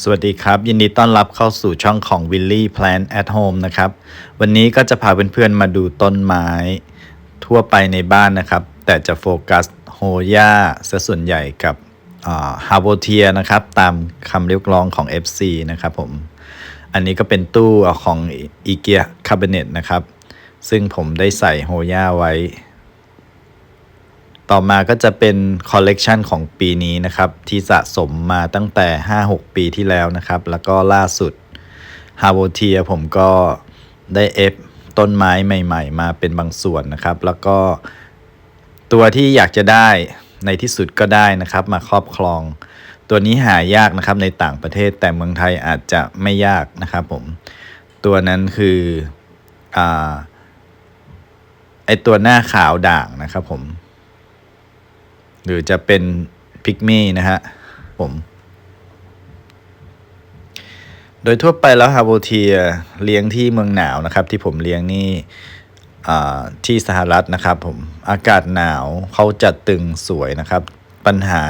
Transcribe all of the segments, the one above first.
สวัสดีครับ ยินดีต้อนรับเข้าสู่ช่องของ Willy Plant at Home นะครับ วันนี้ก็จะพาเพื่อนๆมาดูต้นไม้ทั่วไปในบ้านนะครับ แต่จะโฟกัสโฮย่าซะส่วนใหญ่กับฮาร์โบเทียนะครับ ตามคำเรียกร้องของ FC นะครับผม อันนี้ก็เป็นตู้ของ IKEA Cabinet นะครับ ซึ่งผมได้ใส่โฮย่าไว้ ต่อมาก็จะเป็นคอลเลกชันของปีนี้นะครับ ที่สะสมมาตั้งแต่ 5-6 ปีที่แล้วนะครับ แล้วก็ล่าสุดฮา v เทียผมก็ได้เอฟต้นไม้ใหม่ ๆ มาเป็นบางส่วนนะครับ แล้วก็ตัวที่อยากจะได้ในที่สุดก็ได้นะครับ มาครอบครอง ตัวนี้หายากนะครับในต่างประเทศแต่เมืองไทยอาจจะไม่ยากนะครับผม ตัวนั้นคืออ่าไอตัวหน้าขาวด่างนะครับผม หรือจะเป็นพิกมี่นะฮะผม โดยทั่วไปแล้วฮาโบเทียเลี้ยงที่เมืองหนาวนะครับ ที่ผมเลี้ยงนี่ที่สหรัฐนะครับผมอากาศหนาวเขาจัดตึงสวยนะครับ ปัญหา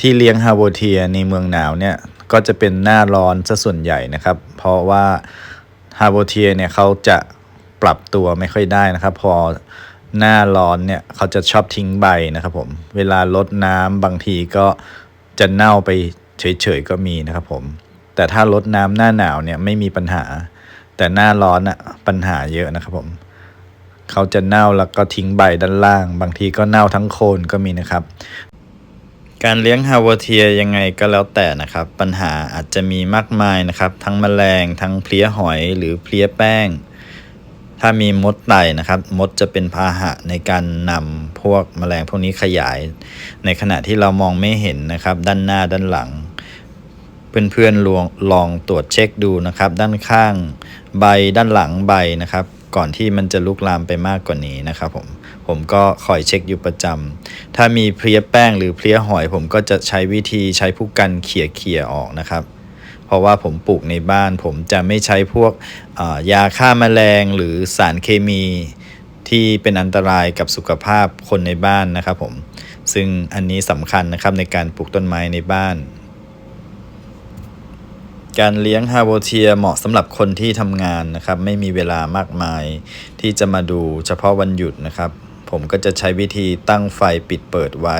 ที่เลี้ยงฮาโบเทียในเมืองหนาวเนี่ยก็จะเป็นหน้าร้อนซะส่วนใหญ่นะครับ เพราะว่าฮาโบเทียเนี่ยเขาจะปรับตัวไม่ค่อยได้นะครับ พอ หน้าร้อนเนี่ยเขาจะชอบทิ้งใบนะครับผม เวลาลดน้ำบางทีก็จะเน่าไปเฉยๆก็มีนะครับผม แต่ถ้าลดน้ำหน้าหนาวเนี่ยไม่มีปัญหา แต่หน้าร้อนอะปัญหาเยอะนะครับผม เขาจะเน่าแล้วก็ทิ้งใบด้านล่าง บางทีก็เน่าทั้งโคนก็มีนะครับ การเลี้ยงฮาวเทียยังไงก็แล้วแต่นะครับ ปัญหาอาจจะมีมากมายนะครับ ทั้งแมลง ทั้งเพลี้ยหอยหรือเพลี้ยแป้ง ถ้ามีมดไต่นะครับ มดจะเป็นพาหะในการนำพวกแมลงพวกนี้ขยาย ในขณะที่เรามองไม่เห็นนะครับ ด้านหน้าด้านหลัง เพื่อนๆลองลองตรวจเช็คดูนะครับ ด้านข้างใบด้านหลังใบนะครับ ก่อนที่มันจะลุกลามไปมากกว่านี้นะครับผมผมก็คอยเช็คอยู่ประจำถ้ามีเพลี้ยแป้งหรือเพลี้ยหอย ผมก็จะใช้วิธีใช้ผู้กันเขี่ยๆออกนะครับ เพราะว่าผมปลูกในบ้าน ผมจะไม่ใช้พวกยาฆ่ามาแมลงหรือสารเคมีที่เป็นอันตรายกับสุขภาพคนในบ้านนะครับผมซึ่งอันนี้สำคัญนะครับในการปลูกต้นไม้ในบ้าน การเลี้ยงฮาโบเทียเหมาะสำหรับคนที่ทำงานนะครับ ไม่มีเวลามากมายที่จะมาดูเฉพาะวันหยุดนะครับ ผมก็จะใช้วิธีตั้งไฟปิดเปิดไว้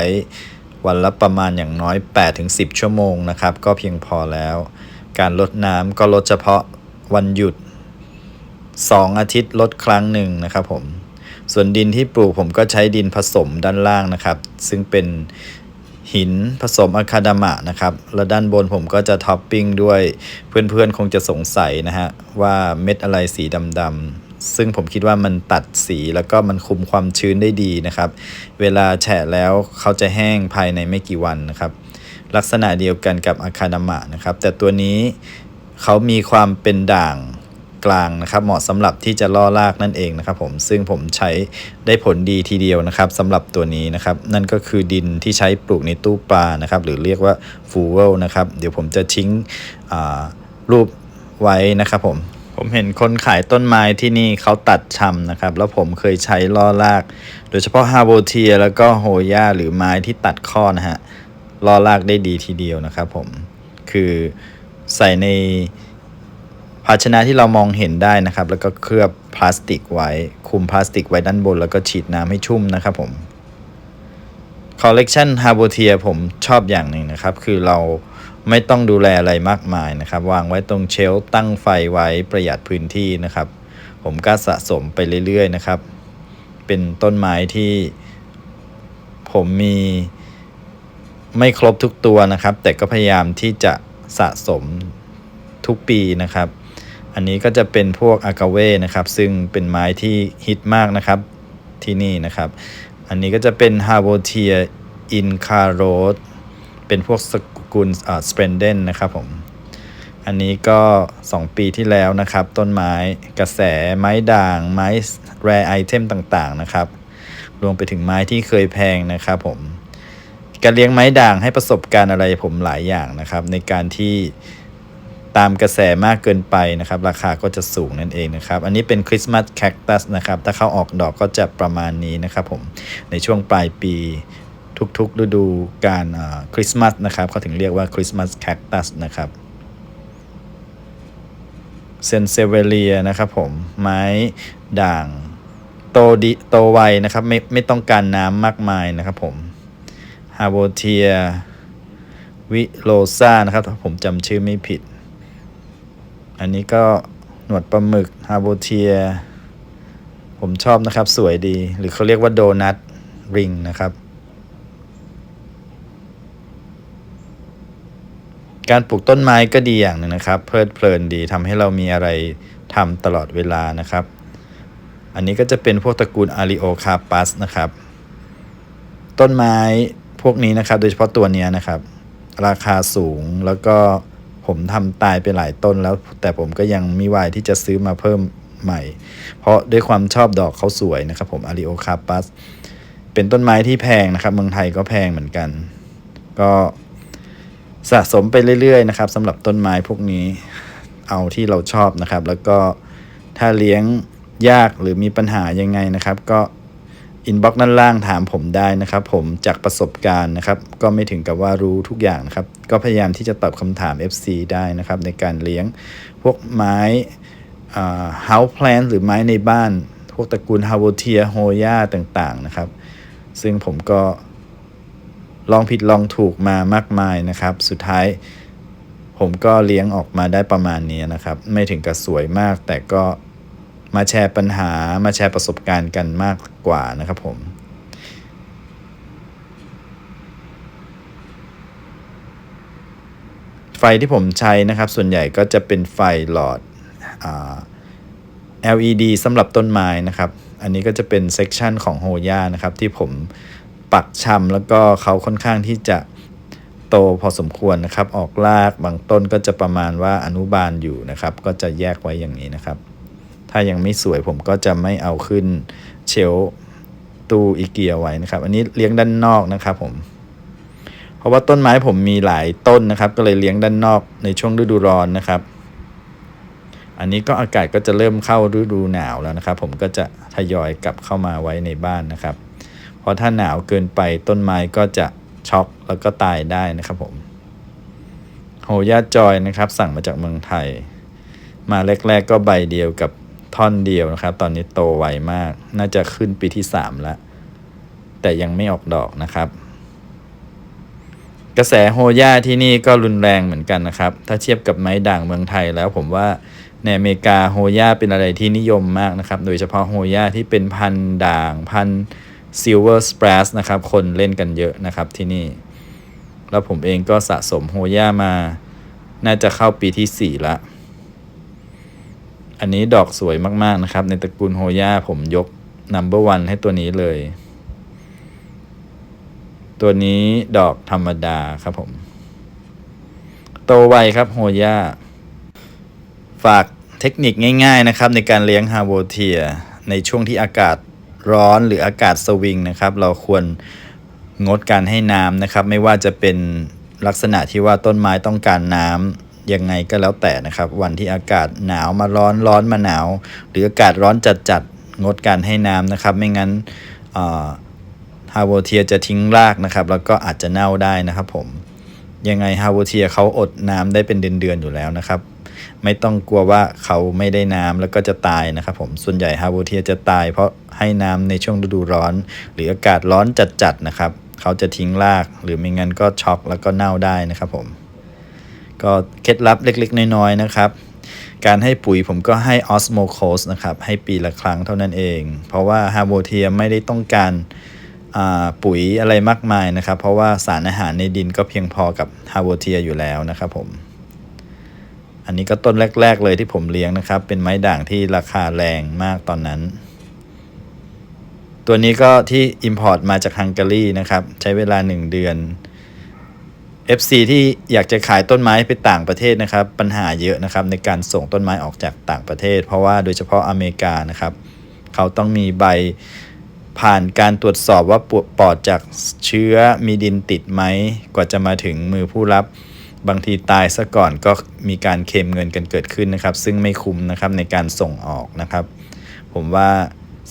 วันละประมาณอย่างน้อย 8-10 ชั่วโมงนะครับ ก็เพียงพอแล้ว การลดน้ำก็ลดเฉพาะวันหยุด 2 อาทิตย์ลดครั้งหนึ่งนะครับผม ส่วนดินที่ปลูกผมก็ใช้ดินผสมด้านล่างนะครับ ซึ่งเป็นหินผสมอะคาดามะนะครับ แล้วด้านบนผมก็จะท็อปปิ้งด้วยเพื่อนๆคงจะสงสัยนะฮะ ว่าเม็ดอะไรสีดำๆซึ่งผมคิดว่ามันตัดสีแล้วก็มันคุมความชื้นได้ดีนะครับ เวลาแฉะแล้วเขาจะแห้งภายในไม่กี่วันนะครับ ลักษณะเดียวกันกับอาคาดามะนะครับ แต่ตัวนี้เขามีความเป็นด่างกลางนะครับ เหมาะสำหรับที่จะล่อรากนั่นเองนะครับ ผมซึ่งผมใช้ได้ผลดีทีเดียวนะครับสำหรับตัวนี้นะครับ นั่นก็คือดินที่ใช้ปลูกในตู้ปลานะครับ หรือเรียกว่าฟูเวลนะครับ เดี๋ยวผมจะทิ้งรูปไว้นะครับผมผมเห็นคนขายต้นไม้ที่นี่เขาตัดชำนะครับ แล้วผมเคยใช้ล่อราก โดยเฉพาะฮาโบเทีย แล้วก็โฮย่าหรือไม้ที่ตัดข้อนะฮะ ล่อลากได้ดีทีเดียวนะครับผมคือใส่ในภาชนะที่เรามองเห็นได้นะครับ แล้วก็เคลือบพลาสติกไว้ คุมพลาสติกไว้ด้านบน แล้วก็ฉีดน้ำให้ชุ่มนะครับผมคอลเลกชันฮาร์โบเทียผมชอบอย่างหนึ่งนะครับ คือเราไม่ต้องดูแลอะไรมากมายนะครับ วางไว้ตรงเชลตั้งไฟไว้ประหยัดพื้นที่นะครับ ผมก็สะสมไปเรื่อยๆนะครับ เป็นต้นไม้ที่ผมมี ไม่ครบทุกตัวนะครับ แต่ก็พยายามที่จะสะสมทุกปีนะครับ อันนี้ก็จะเป็นพวกอากาเว่นะครับ ซึ่งเป็นไม้ที่ฮิตมากนะครับที่นี่นะครับ อันนี้ก็จะเป็นฮาโบเทียอินคาโรสเป็นพวกสกุลอ่าสเปนเดนนะครับผม อันนี้ก็ 2 ปีที่แล้วนะครับ ต้นไม้กระแสไม้ด่าง ไม้แรไอเทมต่างๆนะครับ รวมไปถึงไม้ที่เคยแพงนะครับผม การเลี้ยงไม้ด่างให้ประสบการณ์อะไรผมหลายอย่างนะครับ ในการที่ตามกระแสมากเกินไปนะครับ ราคาก็จะสูงนั่นเองนะครับ อันนี้เป็นคริสต์มาสแคคตัสนะครับ ถ้าเขาออกดอกก็จะประมาณนี้นะครับผมในช่วงปลายปีทุกๆ ฤดูการคริสต์มาสนะครับเขาถึงเรียกว่าคริสต์มาสแคคตัสนะครับเซนเซเวเลียนะครับผมไม้ด่างโตดิโตไวนะครับไม่ไม่ต้องการน้ำมากมายนะครับผม ฮาโบเทียวิโลซานะครับถ้าผมจำชื่อไม่ผิด อันนี้ก็หนวดปลาหมึกฮาโบเทีย ผมชอบนะครับสวยดี หรือเขาเรียกว่าโดนัทริงนะครับ การปลูกต้นไม้ก็ดีอย่างหนึ่งนะครับ เพลิดเพลินดีทำให้เรามีอะไรทำตลอดเวลานะครับ อันนี้ก็จะเป็นพวกตระกูลอาริโอคาปัสนะครับ ต้นไม้ วกนี้นะครับโดยเฉพาะตัวเนี้ยนะครับ ราคาสูงแล้วก็ผมทำตายไปหลายต้นแล้ว แต่ผมก็ยังมีวายที่จะซื้อมาเพิ่มใหม่ เพราะด้วยความชอบดอกเขาสวยนะครับผมอาริโอคาปัสเป็นต้นไม้ที่แพงนะครับ เมืองไทยก็แพงเหมือนกัน ก็สะสมไปเรื่อยๆนะครับสำหรับต้นไม้พวกนี้เอาที่เราชอบนะครับ แล้วก็ถ้าเลี้ยงยากหรือมีปัญหายังไงนะครับ ก็ อินบ็อกซ์ด้านล่างถามผมได้นะครับ ผมจากประสบการณ์นะครับ ก็ไม่ถึงกับว่ารู้ทุกอย่างนะครับ ก็พยายามที่จะตอบคำถาม FC ได้นะครับ ในการเลี้ยงพวกไม้เฮาส์แพลนหรือไม้ในบ้าน พวกตระกูลฮาวเทียโฮย่าต่างๆนะครับ ซึ่งผมก็ลองผิดลองถูกมามากมายนะครับ สุดท้ายผมก็เลี้ยงออกมาได้ประมาณนี้นะครับ ไม่ถึงกับสวยมากแต่ก็ มาแชร์ปัญหามาแชร์ประสบการณ์กันมากกว่านะครับผมไฟที่ผมใช้นะครับ ส่วนใหญ่ก็จะเป็นไฟหลอดอ LED สำหรับต้นไม้นะครับ อันนี้ก็จะเป็นเซกชันของโฮย่านะครับ ที่ผมปักชำแล้วก็เขาค่อนข้างที่จะโตพอสมควรนะครับ ออกรากบางต้นก็จะประมาณว่าอนุบาลอยู่นะครับ ก็จะแยกไว้อย่างนี้นะครับ ถ้ายังไม่สวยผมก็จะไม่เอาขึ้นเชลตู้อีเกียไว้นะครับ อันนี้เลี้ยงด้านนอกนะครับผม เพราะว่าต้นไม้ผมมีหลายต้นนะครับ ก็เลยเลี้ยงด้านนอกในช่วงฤดูร้อนนะครับ อันนี้ก็อากาศก็จะเริ่มเข้าฤดูหนาวแล้วนะครับ ผมก็จะทยอยกลับเข้ามาไว้ในบ้านนะครับ เพราะถ้าหนาวเกินไปต้นไม้ก็จะช็อกแล้วก็ตายได้นะครับผมโฮย่าจอยนะครับ สั่งมาจากเมืองไทย มาแรก ๆ ก็ใบเดียวกับ ท่อนเดียวนะครับ ตอนนี้โตไวมาก น่าจะขึ้นปีที่สามแล้วแต่ยังไม่ออกดอกนะครับ กระแสโฮย่าที่นี่ก็รุนแรงเหมือนกันนะครับ ถ้าเทียบกับไม้ด่างเมืองไทยแล้วผมว่าในอเมริกาโฮย่าเป็นอะไรที่นิยมมากนะครับ โดยเฉพาะโฮย่าที่เป็นพันด่างพันซิลเวอร์สเปรสนะครับ คนเล่นกันเยอะนะครับที่นี่ แล้วผมเองก็สะสมโฮย่ามา น่าจะเข้าปีที่ 4 ละ อันนี้ดอกสวยมากๆนะครับ ในตระกูลโฮย่าผมยก number one ให้ตัวนี้เลย ตัวนี้ดอกธรรมดาครับผม โตไวครับโฮย่า ฝากเทคนิคง่ายๆนะครับ ในการเลี้ยงฮาโวเทีย ในช่วงที่อากาศร้อนหรืออากาศสวิงนะครับ เราควรงดการให้น้ำนะครับ ไม่ว่าจะเป็นลักษณะที่ว่าต้นไม้ต้องการน้ำ ยังไงก็แล้วแต่นะครับ วันที่อากาศหนาวมาร้อนร้อนมาหนาว หรืออากาศร้อนจัดจัดงดการให้น้ำนะครับ ไม่งั้นฮาวเทียจะทิ้งรากนะครับ แล้วก็อาจจะเน่าได้นะครับผมยังไงฮาวเทียเขาอดน้ำได้เป็นเดือนๆอยู่แล้วนะครับ ไม่ต้องกลัวว่าเขาไม่ได้น้ำแล้วก็จะตายนะครับผมส่วนใหญ่ฮาวเทียจะตาย เพราะให้น้ำในช่วงฤดูร้อน หรืออากาศร้อนจัดๆนะครับ เขาจะทิ้งรากหรือไม่งั้นก็ช็อกแล้วก็เน่าได้นะครับผม ก็เคล็ดลับเล็กๆ น้อยๆนะครับ การให้ปุ๋ยผมก็ให้ออสโมโคสนะครับ ให้ปีละครั้งเท่านั้นเอง เพราะว่าฮาโวเทียไม่ได้ต้องการปุ๋ยอะไรมากมายนะครับ เพราะว่าสารอาหารในดินก็เพียงพอกับฮาโวเทียอยู่แล้วนะครับผม อันนี้ก็ต้นแรก ๆ เลยที่ผมเลี้ยงนะครับ เป็นไม้ด่างที่ราคาแรงมากตอนนั้น ตัวนี้ก็ที่ Import มาจากฮังการีนะครับ ใช้เวลา 1 เดือน FC ที่อยากจะขายต้นไม้ไปต่างประเทศนะครับ ปัญหาเยอะนะครับในการส่งต้นไม้ออกจากต่างประเทศ เพราะว่าโดยเฉพาะอเมริกานะครับ เขาต้องมีใบผ่านการตรวจสอบว่าปอดจากเชื้อมีดินติดไหมกว่าจะมาถึงมือผู้รับบางทีตายซะก่อนก็มีการเคมเงินกันเกิดขึ้นนะครับ ซึ่งไม่คุ้มนะครับในการส่งออกนะครับ ผมว่า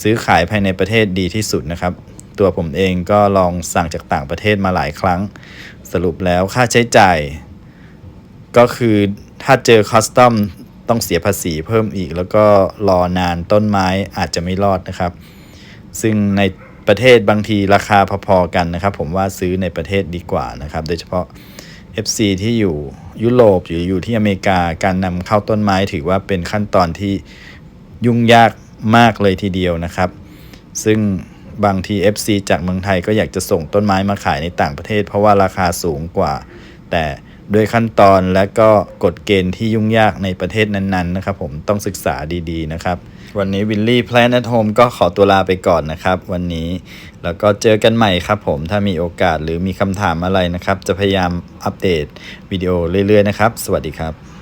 ซื้อขายภายในประเทศดีที่สุดนะครับ ตัวผมเองก็ลองสั่งจากต่างประเทศมาหลายครั้ง สรุปแล้วค่าใช้จ่าย ก็คือถ้าเจอคัสตอมต้องเสียภาษีเพิ่มอีก แล้วก็รอนานต้นไม้อาจจะไม่รอดนะครับ ซึ่งในประเทศบางทีราคาพอๆกันนะครับ ผมว่าซื้อในประเทศดีกว่านะครับ โดยเฉพาะ FC ที่อยู่ยุโรปหรืออยู่ที่อเมริกาการนำเข้าต้นไม้ถือว่าเป็นขั้นตอนที่ยุ่งยากมากเลยทีเดียวนะครับ ซึ่ง บางที FC จากเมืองไทยก็อยากจะส่งต้นไม้มาขายในต่างประเทศ เพราะว่าราคาสูงกว่า แต่ด้วยขั้นตอนและก็กฎเกณฑ์ที่ยุ่งยากในประเทศนั้นๆนะครับผมต้องศึกษาดีๆนะครับ วันนี้วิลลี่ Plan at Home ก็ขอตัวลาไปก่อนนะครับ วันนี้แล้วก็เจอกันใหม่ครับผมถ้ามีโอกาสหรือมีคำถามอะไรนะครับ จะพยายามอัปเดตวิดีโอเรื่อยๆนะครับ สวัสดีครับ